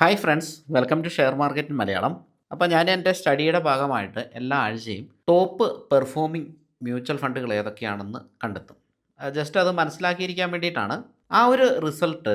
Hi friends welcome to share market Malayalam അപ്പോൾ ഞാൻ എന്റെ സ്റ്റഡിയുടെ ഭാഗമായിട്ട് എല്ലാ ആഴ്ചയും ടോപ്പ് പെർഫോമിംഗ് മ്യൂച്വൽ ഫണ്ടുകൾ ഏതൊക്കെയാണെന്ന് കണ്ടെത്തും. ജസ്റ്റ് അത് മനസ്സിലാക്കിയിരിക്കാൻ വേണ്ടിയിട്ടാണ്. ആ ഒരു റിസൾട്ട്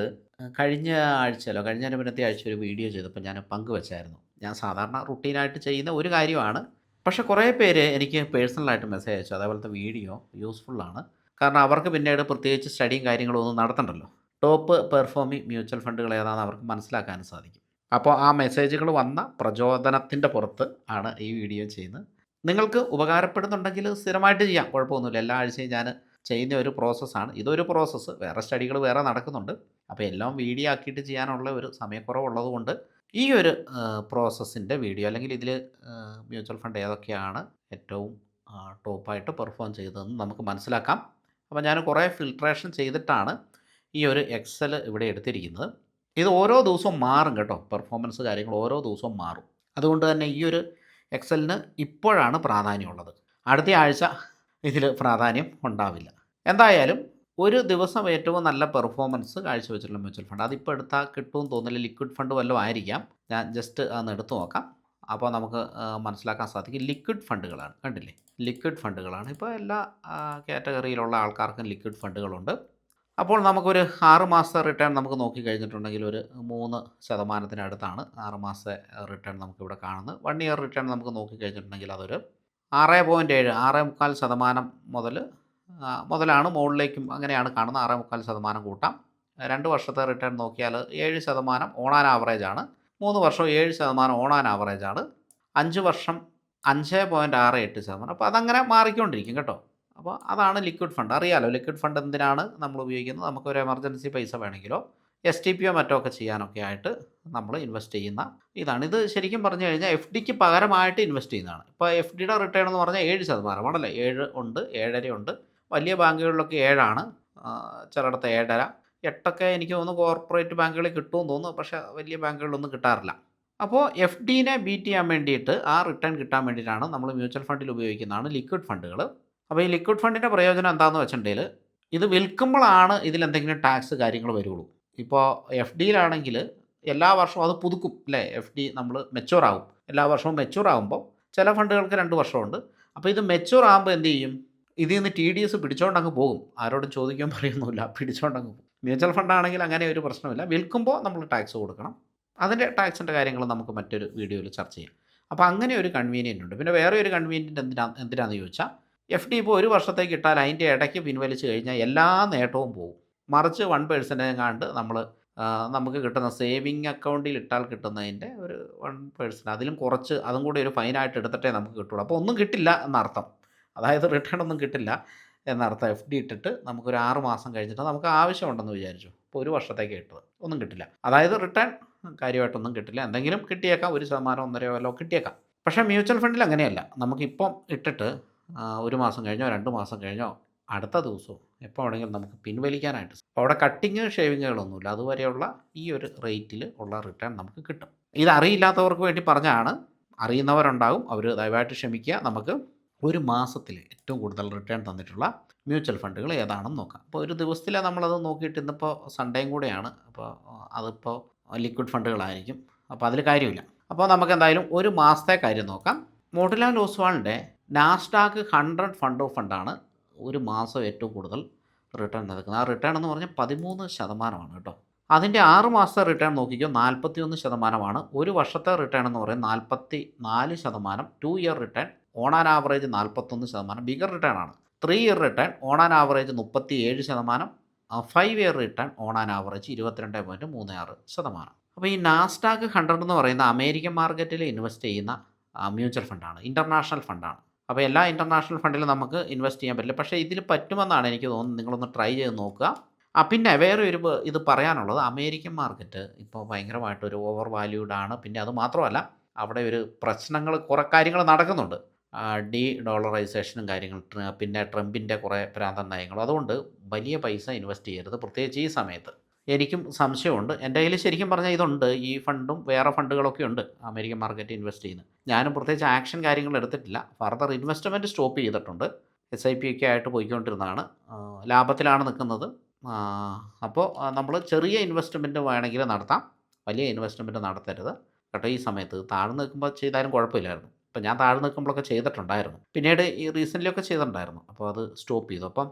കഴിഞ്ഞ ആഴ്ചയിലോ കഴിഞ്ഞ മുന്നത്തെ ആഴ്ച ഒരു വീഡിയോ ചെയ്തപ്പോൾ ഞാൻ പങ്കുവച്ചായിരുന്നു. ഞാൻ സാധാരണ റുട്ടീനായിട്ട് ചെയ്യുന്ന ഒരു കാര്യമാണ്. പക്ഷേ കുറേ പേര് എനിക്ക് പേഴ്സണലായിട്ട് മെസ്സേജ് അയച്ചു. അതേപോലത്തെ വീഡിയോ യൂസ്ഫുള്ളാണ് കാരണം അവർക്ക് പിന്നീട് പ്രത്യേകിച്ച് സ്റ്റഡിയും കാര്യങ്ങളും ഒന്നും നടത്തണ്ടല്ലോ. ടോപ്പ് പെർഫോമിംഗ് മ്യൂച്വൽ ഫണ്ടുകൾ ഏതാണെന്ന് അവർക്ക് മനസ്സിലാക്കാനും സാധിക്കും. അപ്പോൾ ആ മെസ്സേജുകൾ വന്ന പ്രചോദനത്തിന്റെ പുറത്ത് ആണ് ഈ വീഡിയോ ചെയ്യുന്നത്. നിങ്ങൾക്ക് ഉപകാരപ്പെടുന്നുണ്ടെങ്കിൽ സ്ഥിരമായിട്ട് ചെയ്യാം. കുഴപ്പമൊന്നുമില്ല. എല്ലാ ആഴ്ചയും ഞാൻ ചെയ്യുന്ന ഒരു പ്രോസസ്സാണ് ഇതൊരു പ്രോസസ്സ് വേറെ സ്റ്റഡികൾ വേറെ നടക്കുന്നുണ്ട്. അപ്പോൾ എല്ലാം വീഡിയോ ആക്കിയിട്ട് ചെയ്യാനുള്ള ഒരു സമയക്കുറവുള്ളതുകൊണ്ട് ഈ ഒരു പ്രോസസ്സിന്റെ വീഡിയോ അല്ലെങ്കിൽ ഇതിൽ മ്യൂച്വൽ ഫണ്ട് ഏതൊക്കെയാണ് ഏറ്റവും ടോപ്പായിട്ട് പെർഫോം ചെയ്തതെന്ന് നമുക്ക് മനസ്സിലാക്കാം. അപ്പോൾ ഞാൻ കുറേ ഫിൽട്രേഷൻ ചെയ്തിട്ടാണ് ഈ ഒരു എക്സൽ ഇവിടെ എടുത്തിരിക്കുന്നത്. ഇത് ഓരോ ദിവസവും മാറും കേട്ടോ. പെർഫോമൻസ് കാര്യങ്ങൾ ഓരോ ദിവസവും മാറും. അതുകൊണ്ട് തന്നെ ഈ ഒരു എക്സലിന് ഇപ്പോഴാണ് പ്രാധാന്യമുള്ളത്. അടുത്ത ആഴ്ച ഇതിൽ പ്രാധാന്യം ഉണ്ടാവില്ല. എന്തായാലും ഒരു ദിവസം ഏറ്റവും നല്ല പെർഫോമൻസ് കാഴ്ചവെച്ചിട്ടുള്ള മ്യൂച്വൽ ഫണ്ട് അതിപ്പോൾ എടുത്താൽ കിട്ടുമെന്ന് തോന്നില്ല ലിക്വിഡ് ഫണ്ട് വല്ലതും ആയിരിക്കാം. ഞാൻ ജസ്റ്റ് അന്ന് എടുത്തു നോക്കാം. അപ്പോൾ നമുക്ക് മനസ്സിലാക്കാൻ സാധിക്കും. ലിക്വിഡ് ഫണ്ടുകളാണ് കണ്ടില്ലേ? ലിക്വിഡ് ഫണ്ടുകളാണ് ഇപ്പോൾ എല്ലാ കാറ്റഗറിയിലുള്ള ആൾക്കാർക്കും ലിക്വിഡ് ഫണ്ടുകളുണ്ട് അപ്പോൾ നമുക്കൊരു ആറ് മാസത്തെ റിട്ടേൺ നമുക്ക് നോക്കി കഴിഞ്ഞിട്ടുണ്ടെങ്കിൽ ഒരു മൂന്ന് ശതമാനത്തിനടുത്താണ് ആറ് മാസത്തെ റിട്ടേൺ നമുക്കിവിടെ കാണുന്നത്. വൺ ഇയർ റിട്ടേൺ നമുക്ക് നോക്കി കഴിഞ്ഞിട്ടുണ്ടെങ്കിൽ അതൊരു ആറ് പോയിന്റ് ഏഴ് ആറ് മുക്കാൽ ശതമാനം മുതൽ മുതലാണ് മുകളിലേക്കും അങ്ങനെയാണ് കാണുന്നത്. ആറ് മുക്കാൽ ശതമാനം കൂട്ടാം. രണ്ട് വർഷത്തെ റിട്ടേൺ നോക്കിയാൽ ഏഴ് ശതമാനം ഓൺ ആൻ ആവറേജ് ആണ്. മൂന്ന് വർഷം ഏഴ് ശതമാനം ഓൺ ആൻ ആവറേജ് ആണ്. അഞ്ച് വർഷം അഞ്ച് പോയിന്റ് ആറ് എട്ട് ശതമാനം. അപ്പോൾ അതങ്ങനെ മാറിക്കൊണ്ടിരിക്കും കേട്ടോ. അപ്പോൾ അതാണ് ലിക്വിഡ് ഫണ്ട് അറിയാലോ ലിക്വിഡ് ഫണ്ട് എന്തിനാണ് നമ്മൾ ഉപയോഗിക്കുന്നത്? നമുക്കൊരു എമർജൻസി പൈസ വേണമെങ്കിലോ എസ് ടി പിയോ മറ്റോ ഒക്കെ ചെയ്യാനൊക്കെ ആയിട്ട് നമ്മൾ ഇൻവെസ്റ്റ് ചെയ്യുന്ന ഇതാണ്. ഇത് ശരിക്കും പറഞ്ഞു കഴിഞ്ഞാൽ എഫ് ഡിക്ക് പകരമായിട്ട് ഇൻവെസ്റ്റ് ചെയ്യുന്നതാണ്. ഇപ്പോൾ എഫ് ഡിയുടെ റിട്ടേൺ എന്ന് പറഞ്ഞാൽ ഏഴ് ശതമാനമാണല്ലേ ഏഴ് ഉണ്ട് ഏഴര ഉണ്ട്. വലിയ ബാങ്കുകളിലൊക്കെ ഏഴാണ്. ചിലയിടത്ത് ഏഴര. എട്ടൊക്കെ എനിക്ക് തോന്നുന്നു കോർപ്പറേറ്റ് ബാങ്കുകളിൽ കിട്ടുമെന്ന് തോന്നുന്നു. പക്ഷേ വലിയ ബാങ്കുകളിലൊന്നും കിട്ടാറില്ല. അപ്പോൾ എഫ് ഡീനെ ബീറ്റ് ചെയ്യാൻ വേണ്ടിയിട്ട് ആ റിട്ടേൺ കിട്ടാൻ വേണ്ടിയിട്ടാണ് നമ്മൾ മ്യൂച്വൽ ഫണ്ടിൽ ഉപയോഗിക്കുന്നതാണ് ലിക്വിഡ് ഫണ്ടുകൾ അപ്പോൾ ഈ ലിക്വിഡ് ഫണ്ടിന്റെ പ്രയോജനം എന്താണെന്ന് വെച്ചിട്ടുണ്ടെങ്കിൽ ഇത് വിൽക്കുമ്പോഴാണ് ഇതിൽ എന്തെങ്കിലും ടാക്സ് കാര്യങ്ങൾ വരുള്ളൂ. ഇപ്പോൾ എഫ് ഡിയിലാണെങ്കിൽ എല്ലാ വർഷവും അത് പുതുക്കും അല്ലേ? എഫ് ഡി നമ്മൾ മെച്ചൂർ ആകും എല്ലാ വർഷവും മെച്ചൂർ ആകുമ്പോൾ ചില ഫണ്ടുകൾക്ക് രണ്ട് വർഷമുണ്ട്. അപ്പോൾ ഇത് മെച്ചൂർ ആകുമ്പോൾ എന്ത് ചെയ്യും? ഇതിൽ നിന്ന് ടി ഡി എസ് പിടിച്ചോണ്ട് അങ്ങ് പോകും. ആരോടും ചോദിക്കാൻ പറയുന്നില്ല പിടിച്ചോണ്ട് അങ്ങ് പോകും. മ്യൂച്വൽ ഫണ്ടാണെങ്കിൽ അങ്ങനെ ഒരു പ്രശ്നമില്ല. വിൽക്കുമ്പോൾ നമ്മൾ ടാക്സ് കൊടുക്കണം. അതിന്റെ ടാക്സിന്റെ കാര്യങ്ങൾ നമുക്ക് മറ്റൊരു വീഡിയോയിൽ ചർച്ച ചെയ്യാം. അപ്പോൾ അങ്ങനെ ഒരു കൺവീനിയന്റ് ഉണ്ട്. പിന്നെ വേറെ ഒരു കൺവീനിയന്റ് എന്തിനാ എന്തിനാണെന്ന് ചോദിച്ചാൽ എഫ് ഡി ഇപ്പോൾ ഒരു വർഷത്തേക്ക് ഇട്ടാൽ അതിന്റെ ഇടയ്ക്ക് പിൻവലിച്ചു കഴിഞ്ഞാൽ എല്ലാ നേട്ടവും പോകും മറിച്ച് വൺ പേഴ്സന്റേജ് കണ്ട് നമ്മൾ നമുക്ക് കിട്ടുന്ന സേവിങ് അക്കൗണ്ടിൽ ഇട്ടാൽ കിട്ടുന്നതിന്റെ ഒരു വൺ പേഴ്സന്റ് അതിലും കുറച്ച് അതും കൂടി ഒരു ഫൈനായിട്ട് എടുത്തിട്ടേ നമുക്ക് കിട്ടുള്ളൂ. അപ്പോൾ ഒന്നും കിട്ടില്ല എന്നർത്ഥം. അതായത് റിട്ടേൺ ഒന്നും കിട്ടില്ല എന്നർത്ഥം എഫ് ഡി ഇട്ടിട്ട് നമുക്കൊരു ആറ് മാസം കഴിഞ്ഞിട്ട് നമുക്ക് ആവശ്യമുണ്ടെന്ന് വിചാരിച്ചു. ഇപ്പോൾ ഒരു വർഷത്തേക്ക് ഇട്ടത്. ഒന്നും കിട്ടില്ല. അതായത് റിട്ടേൺ കാര്യമായിട്ടൊന്നും കിട്ടില്ല. എന്തെങ്കിലും കിട്ടിയേക്കാം ഒരു ശതമാനം ഒന്നരയോ വല്ലോ കിട്ടിയേക്കാം. പക്ഷേ മ്യൂച്വൽ ഫണ്ടിൽ അങ്ങനെയല്ല. നമുക്കിപ്പം ഇട്ടിട്ട് ഒരു മാസം കഴിഞ്ഞോ രണ്ട് മാസം കഴിഞ്ഞോ അടുത്ത ദിവസവും എപ്പോൾ വേണമെങ്കിലും നമുക്ക് പിൻവലിക്കാനായിട്ട് അവിടെ കട്ടിങ് ഷേവിങ്ങുകളൊന്നുമില്ല അതുവരെയുള്ള ഈ ഒരു റേറ്റിൽ ഉള്ള റിട്ടേൺ നമുക്ക് കിട്ടും. ഇത് അറിയില്ലാത്തവർക്ക് വേണ്ടി പറഞ്ഞാണ്. അറിയുന്നവരുണ്ടാകും അവർ ദയവായിട്ട് ക്ഷമിക്കുക. നമുക്ക് ഒരു മാസത്തിൽ ഏറ്റവും കൂടുതൽ റിട്ടേൺ തന്നിട്ടുള്ള മ്യൂച്വൽ ഫണ്ടുകൾ ഏതാണെന്ന് നോക്കാം. അപ്പോൾ ഒരു ദിവസത്തിലെ നമ്മളത് നോക്കിയിട്ട് ഇന്നിപ്പോൾ സൺഡേയും കൂടെയാണ്. അപ്പോൾ അതിപ്പോൾ ലിക്വിഡ് ഫണ്ടുകളായിരിക്കും അപ്പോൾ അതിൽ കാര്യമില്ല. അപ്പോൾ നമുക്ക് എന്തായാലും ഒരു മാസത്തെ കാര്യം നോക്കാം. മോട്ടിലാൽ ഓസ്വാളിന്റെ നാസ്ഡാക്ക് ഹൺഡ്രഡ് ഫണ്ട് ഓഫ് ഫണ്ടാണ് ഒരു മാസം ഏറ്റവും കൂടുതൽ റിട്ടേൺ നൽകുന്നത്. ആ റിട്ടേൺ എന്ന് പറഞ്ഞാൽ പതിമൂന്ന് ശതമാനമാണ് കേട്ടോ. അതിന്റെ ആറ് മാസത്തെ റിട്ടേൺ നോക്കിക്കോ നാൽപ്പത്തി ഒന്ന് ശതമാനമാണ്. ഒരു വർഷത്തെ റിട്ടേൺ എന്ന് പറയുന്നത് നാൽപ്പത്തി നാല് ശതമാനം two year return on an average നാൽപ്പത്തൊന്ന് ശതമാനം ബിഗർ റിട്ടേൺ ആണ്. Three year return on an average മുപ്പത്തി ഏഴ് ശതമാനം five year return on an average ഇരുപത്തിരണ്ട് പോയിന്റ് മൂന്ന് ആറ് ശതമാനം. അപ്പോൾ ഈ നാസ്ഡാക്ക് ഹൺഡ്രഡ് എന്ന് പറയുന്ന അമേരിക്കൻ മാർക്കറ്റിൽ ഇൻവെസ്റ്റ് ചെയ്യുന്ന മ്യൂച്വൽ ഫണ്ടാണ് ഇന്റർനാഷണൽ ഫണ്ടാണ്. അപ്പോൾ എല്ലാ ഇന്റർനാഷണൽ ഫണ്ടിലും നമുക്ക് ഇൻവെസ്റ്റ് ചെയ്യാൻ പറ്റില്ല. പക്ഷേ ഇതിൽ പറ്റുമെന്നാണ് എനിക്ക് തോന്നുന്നത്. നിങ്ങളൊന്ന് ട്രൈ ചെയ്ത് നോക്കുക. ആ പിന്നെ വേറെ ഒരു ഇത് പറയാനുള്ളത്. അമേരിക്കൻ മാർക്കറ്റ് ഇപ്പോൾ ഭയങ്കരമായിട്ടൊരു ഓവർ വാല്യൂഡ് ആണ്. പിന്നെ അത് മാത്രമല്ല അവിടെ ഒരു പ്രശ്നങ്ങൾ കുറേ കാര്യങ്ങൾ നടക്കുന്നുണ്ട്. ഡി ഡോളറൈസേഷനും കാര്യങ്ങൾ പിന്നെ ട്രംപിന്റെ കുറേ പ്രാന്ത നയങ്ങളും അതുകൊണ്ട് വലിയ പൈസ ഇൻവെസ്റ്റ് ചെയ്യരുത്. പ്രത്യേകിച്ച് ഈ സമയത്ത്. എനിക്കും സംശയമുണ്ട്. എന്റെ കയ്യിൽ ശരിക്കും പറഞ്ഞാൽ ഇതുണ്ട്. ഈ ഫണ്ടും വേറെ ഫണ്ടുകളൊക്കെ ഉണ്ട് അമേരിക്കൻ മാർക്കറ്റ് ഇൻവെസ്റ്റ് ചെയ്യുന്നത് ഞാനും പ്രത്യേകിച്ച് ആക്ഷൻ കാര്യങ്ങൾ എടുത്തിട്ടില്ല. ഫർദർ ഇൻവെസ്റ്റ്മെന്റ് സ്റ്റോപ്പ് ചെയ്തിട്ടുണ്ട്. എസ് ഐ പി ഒക്കെ ആയിട്ട് പോയിക്കൊണ്ടിരുന്നതാണ്. ലാഭത്തിലാണ് നിൽക്കുന്നത്. അപ്പോൾ നമ്മൾ ചെറിയ ഇൻവെസ്റ്റ്മെന്റ് വേണമെങ്കിൽ നടത്താം. വലിയ ഇൻവെസ്റ്റ്മെന്റ് നടത്തരുത്. കേട്ടോ ഈ സമയത്ത് താഴ്ന്നു നിൽക്കുമ്പോൾ ചെയ്താലും കുഴപ്പമില്ലായിരുന്നു. അപ്പം ഞാൻ താഴ്ന്നു നിൽക്കുമ്പോഴൊക്കെ ചെയ്തിട്ടുണ്ടായിരുന്നു. പിന്നീട് ഈ റീസെന്റ്ലി ഒക്കെ ചെയ്തിട്ടുണ്ടായിരുന്നു. അപ്പോൾ അത് സ്റ്റോപ്പ് ചെയ്തു. അപ്പം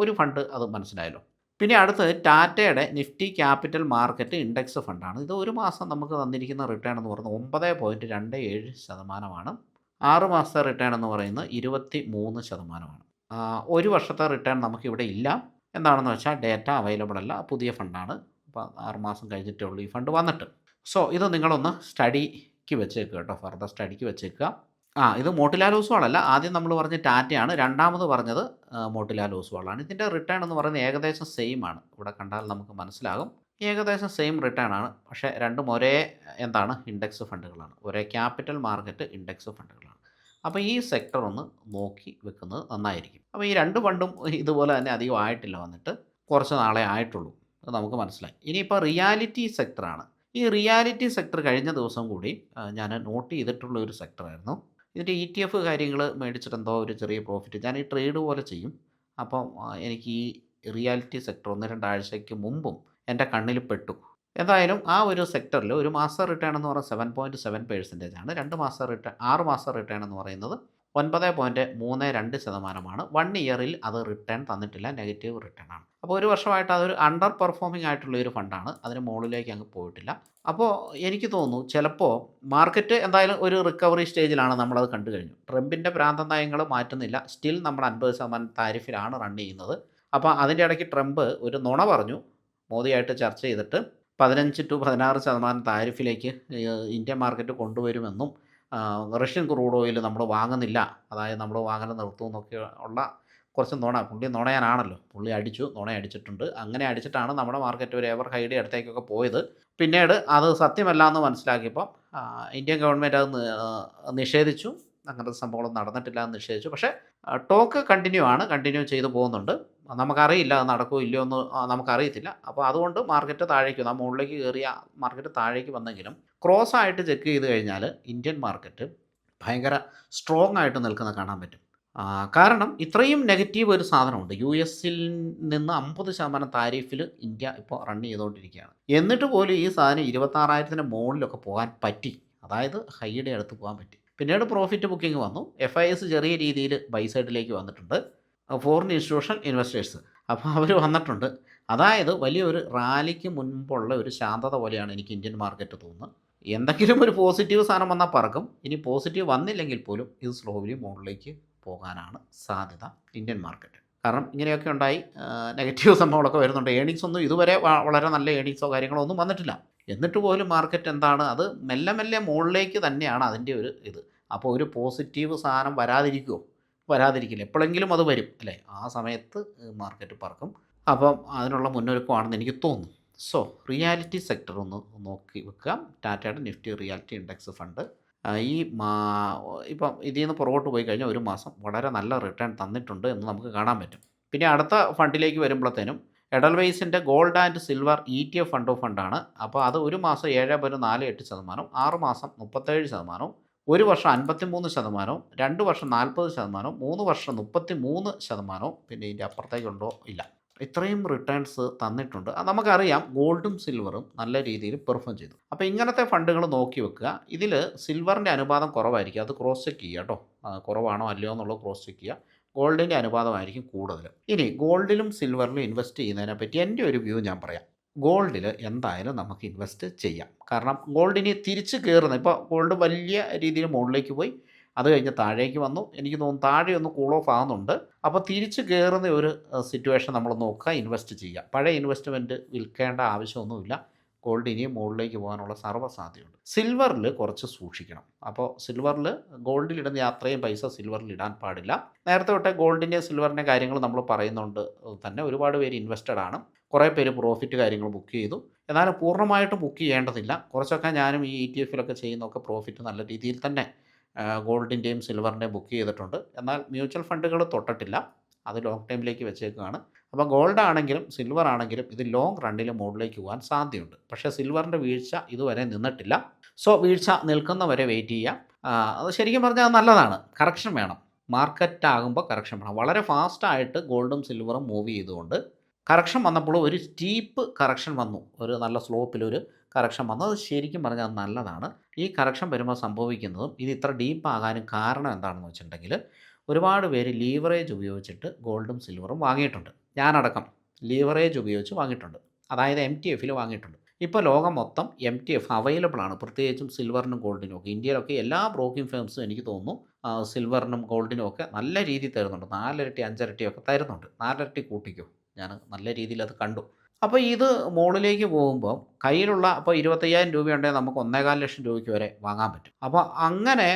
ഒരു ഫണ്ട് അത് മനസ്സിലായല്ലോ. പിന്നെ അടുത്തത് ടാറ്റയുടെ നിഫ്റ്റി ക്യാപിറ്റൽ മാർക്കറ്റ് ഇൻഡെക്സ് ഫണ്ടാണ്. ഇത് ഒരു മാസം നമുക്ക് തന്നിരിക്കുന്ന റിട്ടേൺ എന്ന് പറയുന്നത് ഒമ്പത് പോയിന്റ് രണ്ട് ഏഴ് ശതമാനമാണ്. ആറ് മാസത്തെ റിട്ടേൺ എന്ന് പറയുന്നത് ഇരുപത്തി മൂന്ന് ശതമാനമാണ് ഒരു വർഷത്തെ റിട്ടേൺ നമുക്കിവിടെ ഇല്ല. എന്താണെന്ന് വെച്ചാൽ ഡേറ്റ അവൈലബിൾ അല്ല. പുതിയ ഫണ്ടാണ്. അപ്പോൾ ആറ് മാസം കഴിഞ്ഞിട്ടേ ഉള്ളൂ ഈ ഫണ്ട് വന്നിട്ട്. സോ ഇത് നിങ്ങളൊന്ന് സ്റ്റഡിക്ക് വെച്ചേക്കുക കേട്ടോ. ഫർദർ സ്റ്റഡിക്ക് വെച്ചേക്കുക. ആ ഇത് മോട്ടിലാൽ ഓസ്വാളല്ല ആദ്യം നമ്മൾ പറഞ്ഞ ടാറ്റയാണ്. രണ്ടാമത് പറഞ്ഞത് മോട്ടിലാൽ ഓസ്വാളാണ് ഇതിന്റെ റിട്ടേൺ എന്ന് പറയുന്നത് ഏകദേശം സെയിം ആണ്. ഇവിടെ കണ്ടാൽ നമുക്ക് മനസ്സിലാകും. ഏകദേശം സെയിം റിട്ടേൺ ആണ്. പക്ഷേ രണ്ടും ഒരേ എന്താണ് ഇൻഡെക്സ് ഫണ്ടുകളാണ്. ഒരേ ക്യാപിറ്റൽ മാർക്കറ്റ് ഇൻഡെക്സ് ഫണ്ടുകളാണ്. അപ്പോൾ ഈ സെക്ടർ ഒന്ന് നോക്കി വെക്കുന്നത് നന്നായിരിക്കും. അപ്പോൾ ഈ രണ്ട് ഫണ്ടും ഇതുപോലെ തന്നെ അധികം ആയിട്ടില്ല വന്നിട്ട് കുറച്ച് നാളെ ആയിട്ടുള്ളൂ. അത് നമുക്ക് മനസ്സിലായി. ഇനിയിപ്പോൾ റിയാലിറ്റി സെക്ടറാണ് ഈ റിയാലിറ്റി സെക്ടർ കഴിഞ്ഞ ദിവസം കൂടി ഞാൻ നോട്ട് ചെയ്തിട്ടുള്ള ഒരു സെക്ടറായിരുന്നു ഇതിന്റെ ഇ ടി എഫ് കാര്യങ്ങൾ മേടിച്ചിട്ട് എന്തോ ഒരു ചെറിയ പ്രോഫിറ്റ് ഞാൻ ഈ ട്രേഡ് പോലെ ചെയ്യും. അപ്പം എനിക്ക് ഈ റിയാലിറ്റി സെക്ടർ ഒന്ന് രണ്ടാഴ്ചയ്ക്ക് മുമ്പും എന്റെ കണ്ണിൽ പെട്ടു. എന്തായാലും ആ ഒരു സെക്ടറിൽ ഒരു മാസം റിട്ടേൺ എന്ന് പറയുന്നത് സെവൻ പോയിന്റ് സെവൻ പേഴ്സന്റേജ് ആണ്. രണ്ട് മാസം റിട്ടേൺ ആറ് മാസം റിട്ടേൺ എന്ന് പറയുന്നത് ഒൻപത് പോയിന്റ് മൂന്ന് രണ്ട് ശതമാനമാണ്. വൺ ഇയറിൽ അത് റിട്ടേൺ തന്നിട്ടില്ല നെഗറ്റീവ് റിട്ടേൺ ആണ്. അപ്പോൾ ഒരു വർഷമായിട്ട് അതൊരു അണ്ടർ പെർഫോമിംഗ് ആയിട്ടുള്ള ഒരു ഫണ്ടാണ് അതിന് മുകളിലേക്ക് അങ്ങ് പോയിട്ടില്ല. അപ്പോൾ എനിക്ക് തോന്നുന്നു ചിലപ്പോൾ മാർക്കറ്റ് എന്തായാലും ഒരു റിക്കവറി സ്റ്റേജിലാണ് നമ്മളത് കണ്ടു കഴിഞ്ഞു. ട്രംപിന്റെ പ്രാന്ത നയങ്ങൾ മാറ്റുന്നില്ല. സ്റ്റിൽ നമ്മൾ അൻപത് ശതമാനം താരിഫിലാണ് റൺ ചെയ്യുന്നത്. അപ്പോൾ അതിന്റെ ഇടയ്ക്ക് ട്രംപ് ഒരു നുണ പറഞ്ഞു. മോദിയായിട്ട് ചർച്ച ചെയ്തിട്ട് പതിനഞ്ച് ടു പതിനാറ് ശതമാനം താരിഫിലേക്ക് ഇന്ത്യൻ മാർക്കറ്റ് കൊണ്ടുവരുമെന്നും റഷ്യൻ ക്രൂഡ് ഓയിൽ നമ്മൾ വാങ്ങുന്നില്ല. അതായത് നമ്മൾ വാങ്ങൽ നിർത്തും എന്നൊക്കെ ഉള്ള കുറച്ച് നുണ പുള്ളി നുണയാനാണല്ലോ പുള്ളി അടിച്ചു നുണ അടിച്ചിട്ടുണ്ട്. അങ്ങനെ അടിച്ചിട്ടാണ് നമ്മുടെ മാർക്കറ്റ് ഒരു എവർ ഹൈഡ് അടുത്തേക്കൊക്കെ പോയത്. പിന്നീട് അത് സത്യമല്ല എന്ന് മനസ്സിലാക്കിയപ്പം ഇന്ത്യൻ ഗവൺമെന്റ് അത് നിഷേധിച്ചു. അങ്ങനത്തെ സംഭവങ്ങളൊന്നും നടന്നിട്ടില്ല എന്ന് നിഷേധിച്ചു. പക്ഷേ ടോക്ക് കണ്ടിന്യൂ ആണ്. കണ്ടിന്യൂ ചെയ്തു പോകുന്നുണ്ട്. നമുക്കറിയില്ല അത് നടക്കുമോ ഇല്ലയോ എന്ന് നമുക്കറിയത്തില്ല. അപ്പോൾ അതുകൊണ്ട് മാർക്കറ്റ് താഴേക്ക് നാം മുകളിലേക്ക് കയറിയ മാർക്കറ്റ് താഴേക്ക് വന്നെങ്കിലും ക്രോസ് ആയിട്ട് ചെക്ക് ചെയ്ത് കഴിഞ്ഞാൽ ഇന്ത്യൻ മാർക്കറ്റ് ഭയങ്കര സ്ട്രോങ് ആയിട്ട് നിൽക്കുന്ന കാണാൻ പറ്റും. കാരണം ഇത്രയും നെഗറ്റീവ് ഒരു സാധനമുണ്ട്. യു എസിൽ നിന്ന് അമ്പത് ശതമാനം താരിഫിൽ ഇന്ത്യ ഇപ്പോൾ റൺ ചെയ്തുകൊണ്ടിരിക്കുകയാണ്. എന്നിട്ട് പോലും ഈ സാധനം ഇരുപത്താറായിരത്തിന് മുകളിലൊക്കെ പോകാൻ പറ്റി. അതായത് ഹൈയുടെ അടുത്ത് പോകാൻ പറ്റി. പിന്നീട് പ്രോഫിറ്റ് ബുക്കിംഗ് വന്നു. എഫ് ഐ എസ് ചെറിയ രീതിയിൽ ബൈ സൈഡിലേക്ക് വന്നിട്ടുണ്ട്. ഫോറിൻ ഇൻസ്റ്റിറ്റ്യൂഷൻ ഇൻവെസ്റ്റേഴ്സ് അപ്പോൾ അവർ വന്നിട്ടുണ്ട്. അതായത് വലിയൊരു റാലിക്ക് മുൻപുള്ള ഒരു ശാന്തത പോലെയാണ് എനിക്ക് ഇന്ത്യൻ മാർക്കറ്റ് തോന്നുന്നത്. എന്തെങ്കിലും ഒരു പോസിറ്റീവ് സാധനം വന്നാൽ പറക്കും. ഇനി പോസിറ്റീവ് വന്നില്ലെങ്കിൽ പോലും ഇത് സ്ലോലി മുകളിലേക്ക് പോകാനാണ് സാധ്യത ഇന്ത്യൻ മാർക്കറ്റ് കാരണം ഇങ്ങനെയൊക്കെ ഉണ്ടായി നെഗറ്റീവ് സംഭവങ്ങളൊക്കെ വരുന്നുണ്ട്. ഏണിങ്സ് ഒന്നും ഇതുവരെ വളരെ നല്ല ഏണിങ്സോ കാര്യങ്ങളോ ഒന്നും വന്നിട്ടില്ല. എന്നിട്ട് പോലും മാർക്കറ്റ് എന്താണ്? അത് മെല്ലെ മെല്ലെ മുകളിലേക്ക് തന്നെയാണ് അതിന്റെ ഒരു ഇത്. അപ്പോൾ ഒരു പോസിറ്റീവ് സാധനം വരാതിരിക്കുമോ വരാതിരിക്കില്ല. എപ്പോഴെങ്കിലും അത് വരും അല്ലേ? ആ സമയത്ത് മാർക്കറ്റ് പറക്കും. അപ്പം അതിനുള്ള മുന്നൊരുക്കമാണെന്ന് എനിക്ക് തോന്നുന്നു. സോ റിയാലിറ്റി സെക്ടർ ഒന്ന് നോക്കി വെക്കുക ടാറ്റയുടെ നിഫ്റ്റി റിയാലിറ്റി ഇൻഡെക്സ് ഫണ്ട്. ഈ മാ ഇപ്പം ഇതിൽ നിന്ന് പുറകോട്ട് പോയി കഴിഞ്ഞാൽ ഒരു മാസം വളരെ നല്ല റിട്ടേൺ തന്നിട്ടുണ്ട് എന്ന് നമുക്ക് കാണാൻ പറ്റും. പിന്നെ അടുത്ത ഫണ്ടിലേക്ക് വരുമ്പോഴത്തേനും എഡൽവൈസിന്റെ gold and silver E T F fund of ഫണ്ടാണ്. അപ്പോൾ അത് ഒരു മാസം ഏഴ് പോയിന്റ് നാല് എട്ട് ശതമാനം ആറ് മാസം മുപ്പത്തേഴ് ശതമാനവും ഒരു വർഷം അൻപത്തി മൂന്ന് ശതമാനവും രണ്ട് വർഷം നാൽപ്പത് ശതമാനവും മൂന്ന് വർഷം മുപ്പത്തി മൂന്ന് ശതമാനവും പിന്നെ ഇതിന്റെ അപ്പുറത്തേക്കുണ്ടോ? ഇല്ല. ഇത്രയും റിട്ടേൺസ് തന്നിട്ടുണ്ട്. അത് നമുക്കറിയാം ഗോൾഡും സിൽവറും നല്ല രീതിയിൽ പെർഫോം ചെയ്തു. അപ്പോൾ ഇങ്ങനത്തെ ഫണ്ടുകൾ നോക്കി വെക്കുക. ഇതിൽ സിൽവറിന്റെ അനുപാതം കുറവായിരിക്കും. അത് ക്രോസ് ചെക്ക് ചെയ്യുക കേട്ടോ. കുറവാണോ അല്ലയോ എന്നുള്ളത് ക്രോസ് ചെക്ക് ചെയ്യുക. ഗോൾഡിന്റെ അനുപാതമായിരിക്കും കൂടുതൽ. ഇനി ഗോൾഡിലും സിൽവറിലും ഇൻവെസ്റ്റ് ചെയ്യുന്നതിനെ പറ്റി എന്റെ ഒരു വ്യൂ ഞാൻ പറയാം. ഗോൾഡിൽ എന്തായാലും നമുക്ക് ഇൻവെസ്റ്റ് ചെയ്യാം. കാരണം ഗോൾഡിന് തിരിച്ച് കയറുന്ന ഇപ്പോൾ ഗോൾഡ് വലിയ രീതിയിൽ മുകളിലേക്ക് പോയി അത് കഴിഞ്ഞ് താഴേക്ക് വന്നു. എനിക്ക് തോന്നുന്നു താഴെ ഒന്ന് കൂൾ ഓഫ് ആകുന്നുണ്ട് അപ്പോൾ തിരിച്ച് കയറുന്ന ഒരു സിറ്റുവേഷൻ നമ്മൾ നോക്കുക ഇൻവെസ്റ്റ് ചെയ്യുക. പഴയ ഇൻവെസ്റ്റ്മെന്റ് വിൽക്കേണ്ട ആവശ്യമൊന്നുമില്ല. ഗോൾഡ് ഇനിയും മുകളിലേക്ക് പോകാനുള്ള സർവ സാധ്യതയുണ്ട് സിൽവറിൽ കുറച്ച് സൂക്ഷിക്കണം. അപ്പോൾ സിൽവറിൽ ഗോൾഡിലിടുന്ന അത്രയും പൈസ സിൽവറിൽ ഇടാൻ പാടില്ല. നേരത്തെ തൊട്ടേ ഗോൾഡിന്റെ സിൽവറിന്റെ കാര്യങ്ങൾ നമ്മൾ പറയുന്നുണ്ട് തന്നെ ഒരുപാട് പേര് ഇൻവെസ്റ്റഡ് ആണ്. കുറേ പേര് പ്രോഫിറ്റ് കാര്യങ്ങൾ ബുക്ക് ചെയ്തു. എന്നാലും പൂർണമായിട്ട് ബുക്ക് ചെയ്യേണ്ടതില്ല. കുറച്ചൊക്കെ ഞാനും ഈ ഇ ടി എഫിലൊക്കെ ചെയ്യുന്നൊക്കെ പ്രോഫിറ്റ് നല്ല രീതിയിൽ തന്നെ ഗോൾഡിന്റെയും സിൽവറിന്റെയും ബുക്ക് ചെയ്തിട്ടുണ്ട്. എന്നാൽ മ്യൂച്വൽ ഫണ്ടുകൾ തൊട്ടിട്ടില്ല. അത് ലോങ് ടൈമിലേക്ക് വെച്ചേക്കുകയാണ് അപ്പോൾ ഗോൾഡ് ആണെങ്കിലും സിൽവർ ആണെങ്കിലും ഇത് ലോങ് റണ്ണിൽ മുകളിലേക്ക് പോകാൻ സാധ്യതയുണ്ട്. പക്ഷേ സിൽവറിന്റെ വീഴ്ച ഇതുവരെ നിന്നിട്ടില്ല. സോ വീഴ്ച നിൽക്കുന്നവരെ വെയിറ്റ് ചെയ്യാം. അത് ശരിക്കും പറഞ്ഞാൽ നല്ലതാണ്. കറക്ഷൻ വേണം. മാർക്കറ്റ് ആകുമ്പോൾ കറക്ഷൻ വേണം. വളരെ ഫാസ്റ്റായിട്ട് ഗോൾഡും സിൽവറും മൂവ് ചെയ്തുകൊണ്ട് കറക്ഷൻ വന്നപ്പോൾ ഒരു സ്റ്റീപ്പ് കറക്ഷൻ വന്നു. ഒരു നല്ല സ്ലോപ്പിലൊരു കറക്ഷൻ വന്നു. അത് ശരിക്കും പറഞ്ഞാൽ നല്ലതാണ്. ഈ കറക്ഷൻ വരുമ്പോൾ സംഭവിക്കുന്നതും ഇത് ഇത്ര ഡീപ്പ് ആകാനും കാരണം എന്താണെന്ന് വെച്ചിട്ടുണ്ടെങ്കിൽ ഒരുപാട് പേര് ലീവറേജ് ഉപയോഗിച്ചിട്ട് ഗോൾഡും സിൽവറും വാങ്ങിയിട്ടുണ്ട്. ഞാനടക്കം ലീവറേജ് ഉപയോഗിച്ച് വാങ്ങിയിട്ടുണ്ട്. അതായത് എം ടി എഫിൽ വാങ്ങിയിട്ടുണ്ട്. ഇപ്പോൾ ലോകം മൊത്തം എം ടി എഫ് അവൈലബിൾ ആണ്. പ്രത്യേകിച്ചും സിൽവറിനും ഗോൾഡിനും ഒക്കെ. ഇന്ത്യയിലൊക്കെ എല്ലാ ബ്രോക്കിംഗ് ഫേംസും എനിക്ക് തോന്നുന്നു സിൽവറിനും ഗോൾഡിനും ഒക്കെ നല്ല രീതിയിൽ തരുന്നുണ്ട്. നാലിരട്ടി ഒക്കെ തരുന്നുണ്ട്. നാലിരട്ടി കൂട്ടിക്കോ? ഞാൻ നല്ല രീതിയിൽ അത് കണ്ടു. അപ്പോൾ ഇത് മുകളിലേക്ക് പോകുമ്പോൾ കയ്യിലുള്ള അപ്പോൾ ഇരുപത്തയ്യായിരം രൂപയുണ്ടെങ്കിൽ നമുക്ക് ഒന്നേകാൽ ലക്ഷം രൂപയ്ക്ക് വരെ വാങ്ങാൻ പറ്റും. അപ്പോൾ അങ്ങനെ